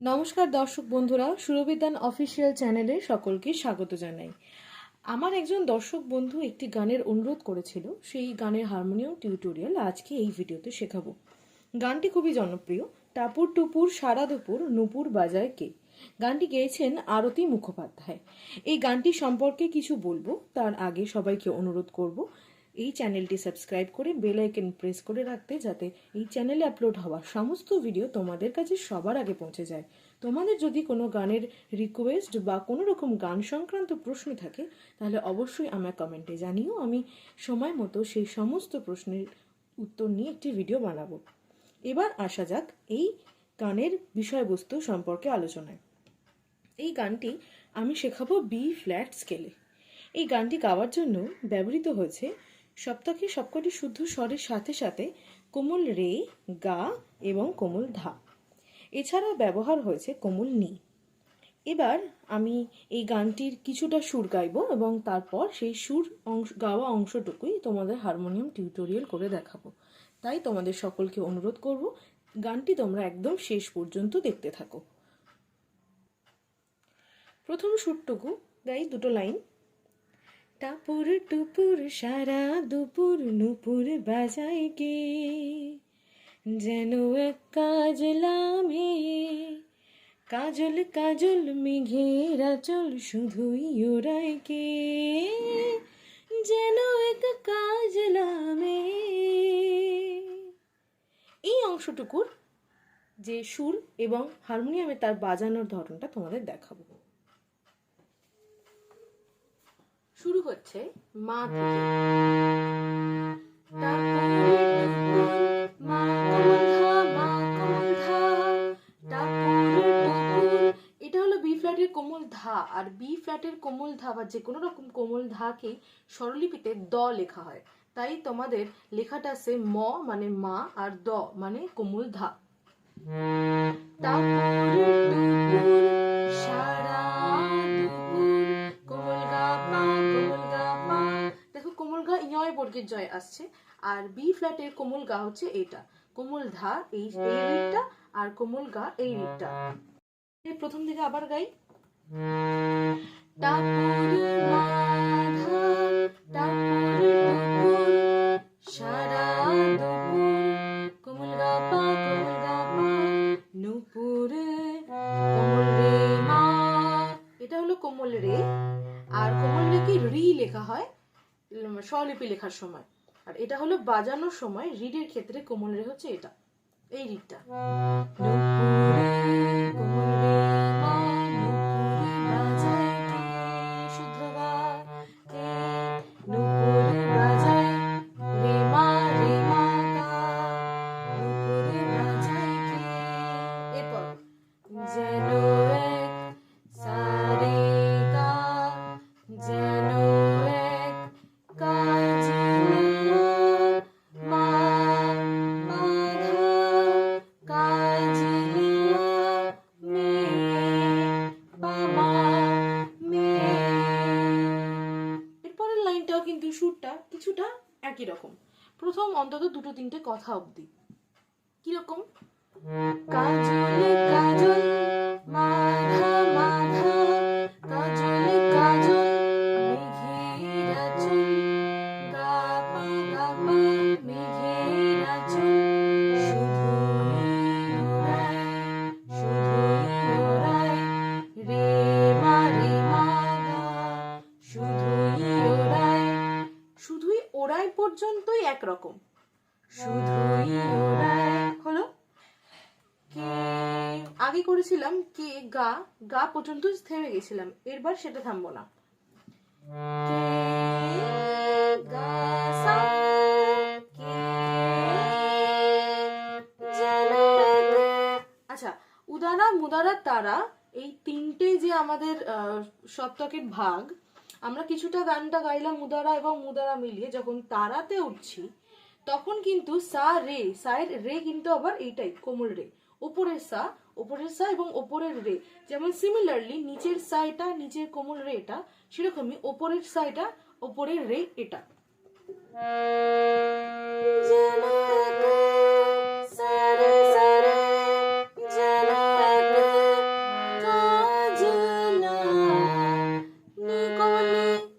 নমস্কার দর্শক বন্ধুরা সুরবিদ্যান অফিসিয়াল চ্যানেলে সকলকে স্বাগত জানাই। আমার একজন দর্শক বন্ধু একটি গানের অনুরোধ করেছিল, সেই গানের হারমোনিয়াম টিউটোরিয়াল আজকে এই ভিডিওতে শেখাবো। গানটি খুবই জনপ্রিয়, টাপুর টুপুর, সারা দুপুর, নুপুর বাজায় কে? গানটি গেয়েছেন আরতি মুখোপাধ্যায়। এই গানটি সম্পর্কে কিছু বলব, তার আগে সবাইকে অনুরোধ করব এই চ্যানেলটি সাবস্ক্রাইব করে বেল আইকন প্রেস করে রাখতে যাতে এই চ্যানেলে আপলোড হওয়া সমস্ত ভিডিও তোমাদের কাছে সবার আগে পৌঁছে যায়। তোমাদের যদি কোনো গানের রিকোয়েস্ট বা কোনো রকম গান সংক্রান্ত প্রশ্ন থাকে, তাহলে অবশ্যই আমার কমেন্টে জানিও। আমি সময় মতো সেই সমস্ত প্রশ্নের উত্তর নিয়ে একটি ভিডিও বানাবো। এবার আসা যাক এই গানের বিষয়বস্তু সম্পর্কে আলোচনায়। এই গানটি আমি শেখাবো বি ফ্ল্যাট স্কেলে এই গানটি গাওয়ার জন্য ব্যবহৃত হয়েছে সপ্তাহে সবকটি শুদ্ধ স্বরের সাথে সাথে কোমল রে, গা এবং কোমল ধা। এছাড়াও ব্যবহার হয়েছে কোমল নি। এবার আমি এই গানটির কিছুটা সুর গাইব এবং তারপর সেই সুর অংশ গাওয়া অংশটুকুই তোমাদের হারমোনিয়াম টিউটোরিয়াল করে দেখাবো। তাই তোমাদের সকলকে অনুরোধ করব, গানটি তোমরা একদম শেষ পর্যন্ত দেখতে থাকো। প্রথম সুরটুকু, গাই দুটো লাইন। টাপুর টুপুর সারা দুপুর, নুপুর বাজায় কে? যেন এক কাজলামে কাজল কাজল, মেঘের আচল, শুধুই ওরাই কে? যেন এক কাজলামে এই অংশটুকুর যে সুর এবং হারমোনিয়ামে তার বাজানোর ধরনটা তোমাদের দেখাবো। শুরু হচ্ছে মা। এটা হলো বি ফ্ল্যাটের কোমল ধা, আর বি ফ্ল্যাটের কোমল ধা বা যে কোনো রকম কোমল স্বরলিপিতে দ লেখা হয় তাই তোমাদের লেখাটা আছে ম মানে মা আর দ মানে কোমল ধা সারা বর্গের জয় আসছে আর বি ফ্ল্যাটের কোমল গা হচ্ছে এটা। কোমল ধা এই এই রিটটা আর কোমল গা এই রিটটা। প্রথম দিকে আবার গাই। টাপুর মা ধা, টাপুর স্বলিপি লেখার সময়। আর এটা হলো বাজানোর সময় রিডের ক্ষেত্রে কোমল রে হচ্ছে এটা। এই রিডটা। অন্তত দুটো তিনটে কথা অবধি। কীরকম? কাজল কাজল মাধা মাধা। আগে করেছিলাম কে, গা গা পর্যন্ত থেমে গেছিলাম এরবার সেটা থামবো না। আচ্ছা উদারা মুদারা, তারা এই তিনটে যে আমাদের সপ্তকের ভাগ, আমরা কিছুটা গানটা গাইলাম মুদারা এবং মুদারা মিলিয়ে যখন তারাতে উঠছি, তখন কিন্তু সা, রে, সায়ের রে কিন্তু আবার এইটাই, কোমল রে। উপরের সা উপরের সা এবং ওপরের রে। যেমন সিমিলারলি নিচের সা এটা নিচের কোমল রে এটা সেরকমই ওপরের সা এটা ওপরের রে এটা।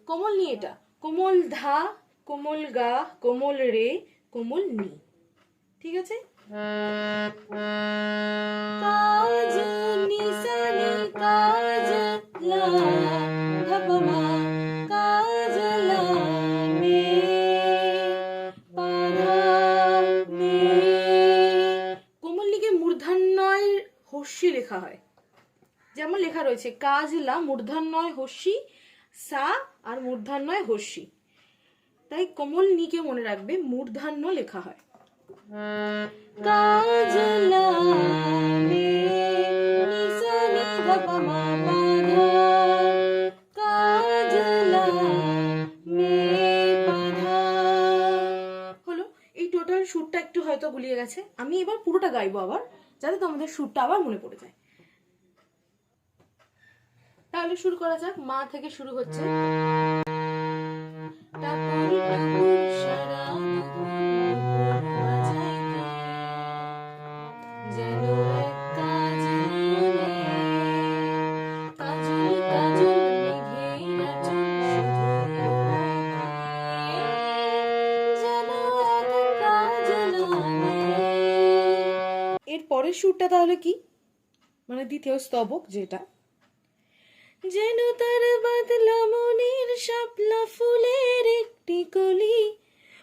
কোমল নি এটা। কোমল ধা কোমল গা কোমল রে কোমল নি। ঠিক আছে? কাজ নি সা কাজ লা কাজ লা মে পা মে। কোমল মূর্ধন্যয় হস্যি লেখা হয়। যেমন লেখা রয়েছে কাজলা মূর্ধন্যয় হস্যি সা আর মূর্ধন্যয় হস্যি তাই কোমল নিকে মনে রাখবে মূর্ধান্য লেখা হয়। এই টোটাল সুরটা একটু হয়তো গুলিয়ে গেছে। আমি এবার পুরোটা গাইবো আবার, যাতে তোমাদের সুরটা আবার মনে পড়ে যায়। তাহলে শুরু করা যাক। মা থেকে শুরু হচ্ছে। পরের সুরটা তাহলে কি? মানে দ্বিতীয় স্তবক যেটা। যেন তার বাদলা মনের শাপলা ফুলের একটি কলি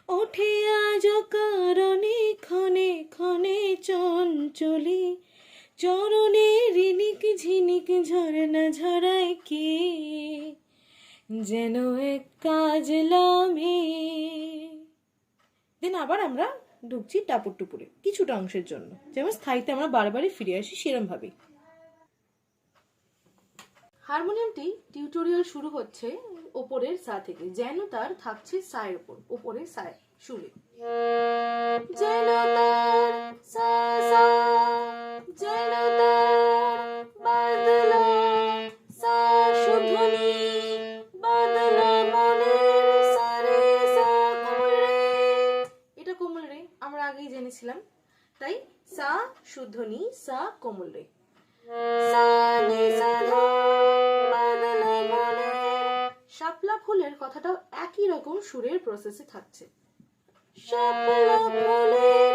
ওঠে আজ কারণে ক্ষণে ক্ষণে চঞ্চলি। চরণে রিনিক ঝিনিক ঝরনা ঝরায় কে? যেন এক কাজলামে দেন আবার আমরা ঢুকছি টাপুর টুপুরে, কিছুটা অংশের জন্য। যেমন স্থায়ীতে আমরা বারবারই ফিরে আসি সেরম ভাবেই হারমোনিয়ামটি টিউটোরিয়াল শুরু হচ্ছে ওপরের সা থেকে, যেন তার থাকছে সায়ের ওপর ওপরের সায় সুরে যেন তার সা সা, যেন তার আগেই জেনেছিলাম। তাই সা শুদ্ধ নি সা কোমল রে। শাপলা ফুলের কথাটাও একই রকম সুরের প্রসেসে থাকছে। শাপলা ফুলের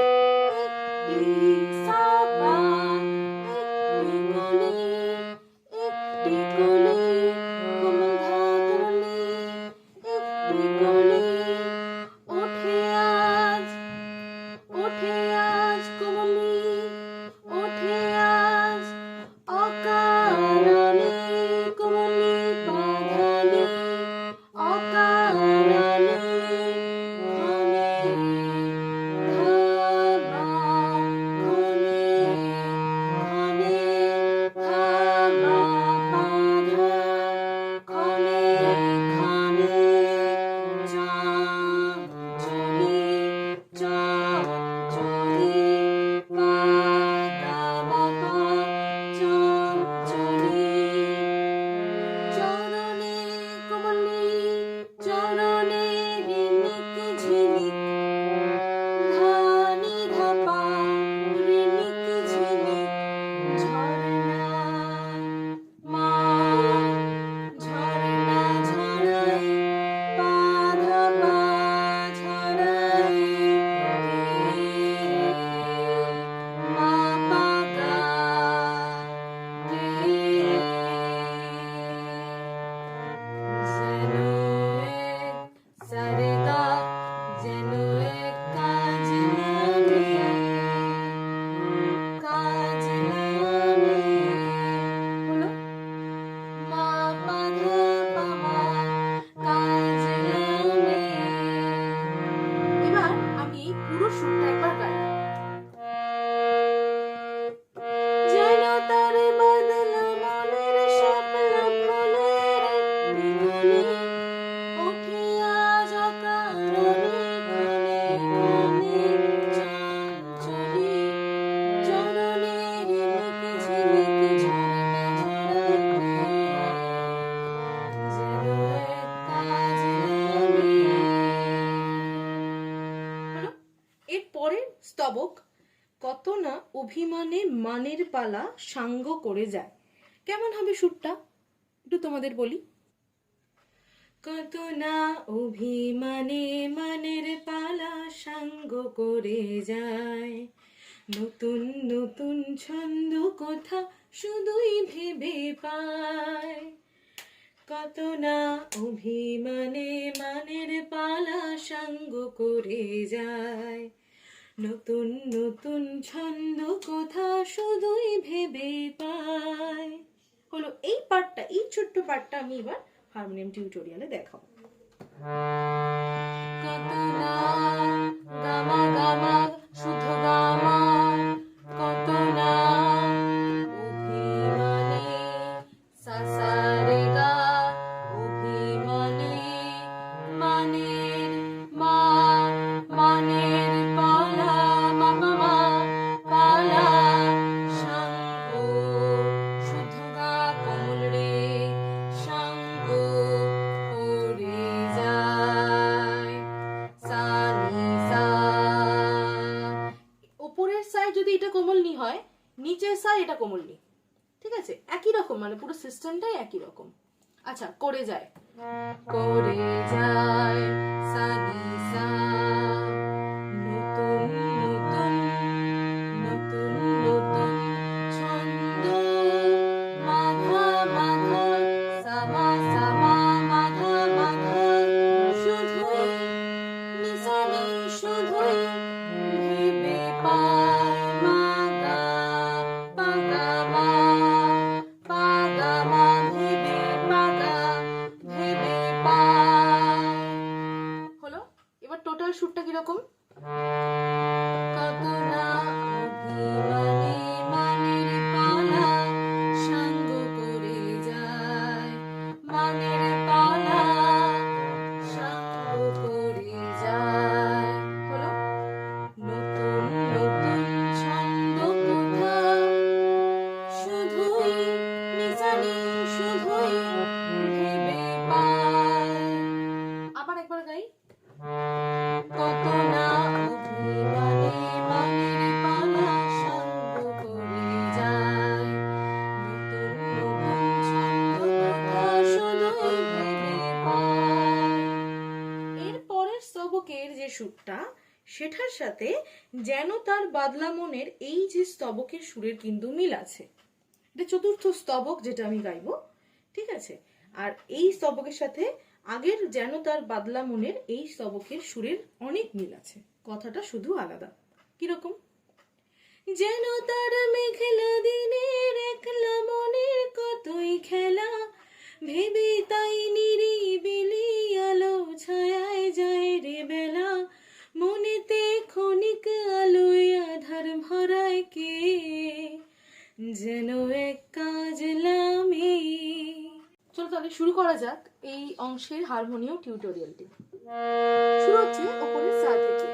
যেন মানের পালা সাঙ্গ করে যায়। কেমন হবে সুরটা? একটু তোমাদের বলি। কত না অভিমানে মানের পালা সাঙ্গ করে যায়। নতুন নতুন ছন্দ কথা শুধুই ভেবে পায়। কত না অভিমানে মানের পালা সাঙ্গ করে যায়। নতুন নতুন ছন্দ কথা শুধুই ভেবে পায় হলো এই পার্টটা এই ছোট্ট পার্টটা আমি এবার হারমোনিয়াম টিউটোরিয়ালে দেখাবো। কত না গামা গামা এটা কোমল ঠিক আছে? একই রকম মানে পুরো সিস্টেমটাই একই রকম। আচ্ছা করে যায়। করে যায় সা নি সাথে যেন তার বাদলা মনের এই যে স্তবকের সুরের কিন্তু মিল আছে। এটা চতুর্থ স্তবক যেটা আমি গাইবো, ঠিক আছে? আর এই স্তবকের সাথে আগের যেন তার বাদলা মনের এই স্তবকের সুরের অনেক মিল আছে। কথাটা শুধু আলাদা। কীরকম? যেন তার মেঘলা দিনের একলা মনের কতই খেলা, ভেবে তাই নিরিবিলি আলো ছায়ায় যায় রে বেলা। মনেতে ক্ষণিক আলোয় আধার ভরায় কে? যেন এক কাজ লামে চলো তাহলে শুরু করা যাক এই অংশের হারমোনিয়াম টিউটোরিয়ালটি। শুরু হচ্ছে ওপরের সা থেকে।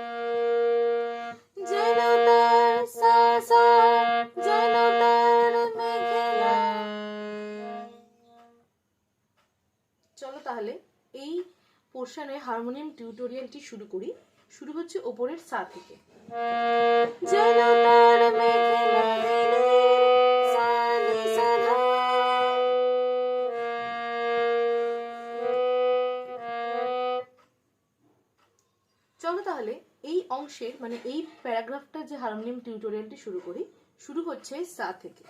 যেন তার সা সা যেন তার চলো তাহলে এই পোর্শনে হারমোনিয়াম টিউটোরিয়ালটি শুরু করি। শুরু হচ্ছে ওপরের সা থেকে। চলো তাহলে এই অংশের মানে এই প্যারাগ্রাফটার যে হারমোনিয়াম টিউটোরিয়ালটি শুরু করি শুরু হচ্ছে সা থেকে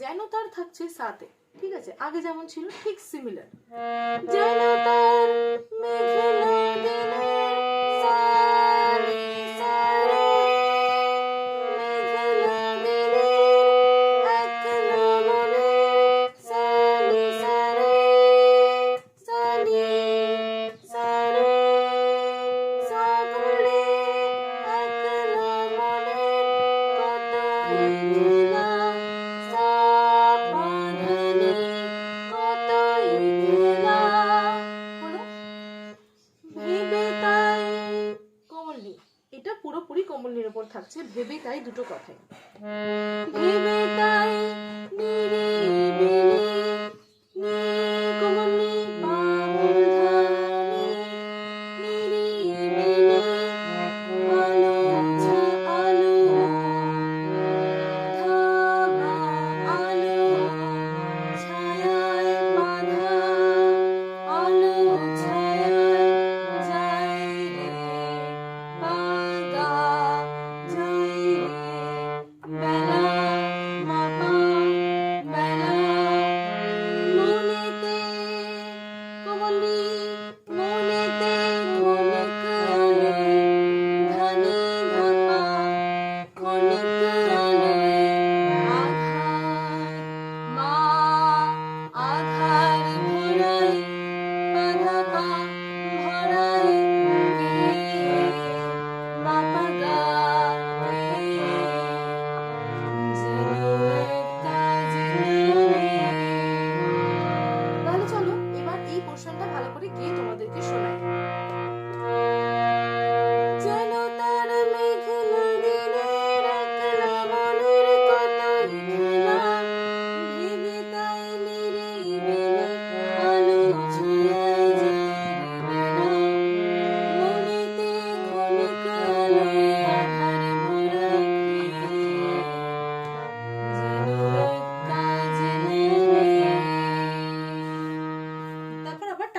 যেন তার থাকছে সাতে ঠিক আছে আগে যেমন ছিল ঠিক সিমিলার যেন তার মেঘলা দিনের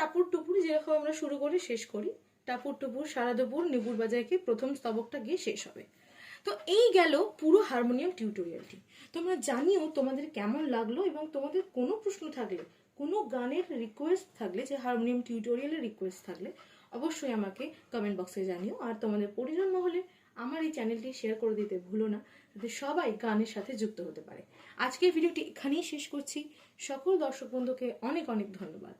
টাপুর টুপুর যেরকম আমরা শুরু করে, শেষ করি। টাপুর টুপুর, সারা দুপুর নিপুর বাজাইকে প্রথম স্তবকটা গিয়ে শেষ হবে। তো এই গেল পুরো হারমোনিয়াম টিউটোরিয়ালটি। তোমরা জানিও তোমাদের কেমন লাগল এবং তোমাদের কোনো প্রশ্ন থাকলে, কোনো গানের রিকোয়েস্ট থাকলে, যে হারমোনিয়াম টিউটোরিয়ালের রিকোয়েস্ট থাকলে, অবশ্যই আমাকে কমেন্ট বক্সে জানিও। আর তোমাদের পরিজন মহলে আমার এই চ্যানেলটি শেয়ার করে দিতে ভুলো না, যাতে সবাই গানের সাথে যুক্ত হতে পারে। আজকের ভিডিওটি এখানেই শেষ করছি। সকল দর্শক বন্ধুকে অনেক অনেক ধন্যবাদ।